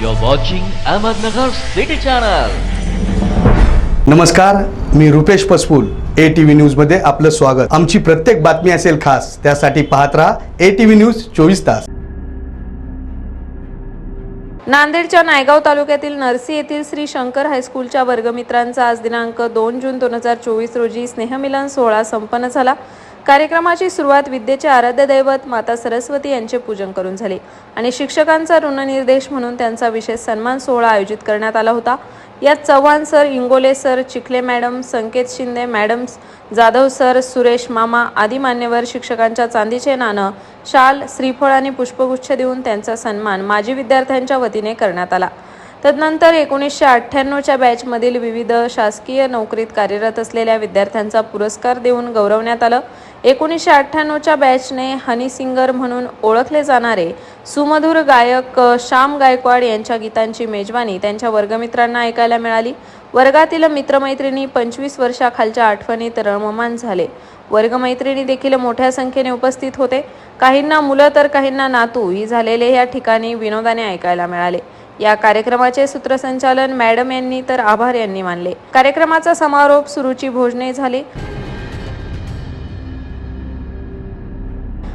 You're watching Ahmednagar City Channel. नमस्कार मी Rupesh Paspul A T V न्यूजमध्ये आपलं स्वागत. आमची प्रत्येक बातमी असेल खास त्यासाठी पाहत राहा ए टी व्ही न्यूज चोवीस तास. नांदेडच्या नायगाव तालुक्यातील नरसी येथील श्री शंकर हायस्कूलच्या वर्गमित्रांचा आज दिनांक दोन जून दोन हजार चोवीस रोजी स्नेहमिलन सोहळा संपन्न झाला. कार्यक्रमाची सुरुवात विद्येचे आराध्य दैवत माता सरस्वती यांचे पूजन करून झाले. आणि शिक्षकांचा ऋणनिर्देश म्हणून त्यांचा विशेष सन्मान सोहळा आयोजित करण्यात आला होता. यात Chavan sir Ingole sir Chikhale madam Sanket Shinde madams Jadhav sir Suresh मामा आदी मान्यवर शिक्षकांच्या चांदीचे नाणं शाल श्रीफळ आणि पुष्पगुच्छ देऊन त्यांचा सन्मान माजी विद्यार्थ्यांच्या वतीने करण्यात आला. तदनंतर एकोणीसशे अठ्ठ्याण्णवच्या बॅचमधील विविध शासकीय नोकरीत कार्यरत असलेल्या विद्यार्थ्यांचा पुरस्कार देऊन गौरवण्यात आलं. एकोणीसशे अठ्ठ्याण्णवच्या बॅचने हनी सिंगर म्हणून ओळखले जाणारे सुमधुर गायक श्याम गायकवाड यांच्या गीतांची मेजवानी त्यांच्या वर्गमित्रांना ऐकायला मिळाली. वर्गातील मित्रमैत्रिणी पंचवीस वर्षाखालच्या आठवणीत रममान झाले. वर्गमैत्रिणी देखील मोठ्या संख्येने उपस्थित होते. काहींना मुलं तर काहींना नातू ही झालेले या ठिकाणी विनोदाने ऐकायला मिळाले. या कार्यक्रमाचे सूत्रसंचालन मॅडम यांनी तर आभार यांनी मानले. कार्यक्रमाचा समारोप सुरुची भोजने झाली.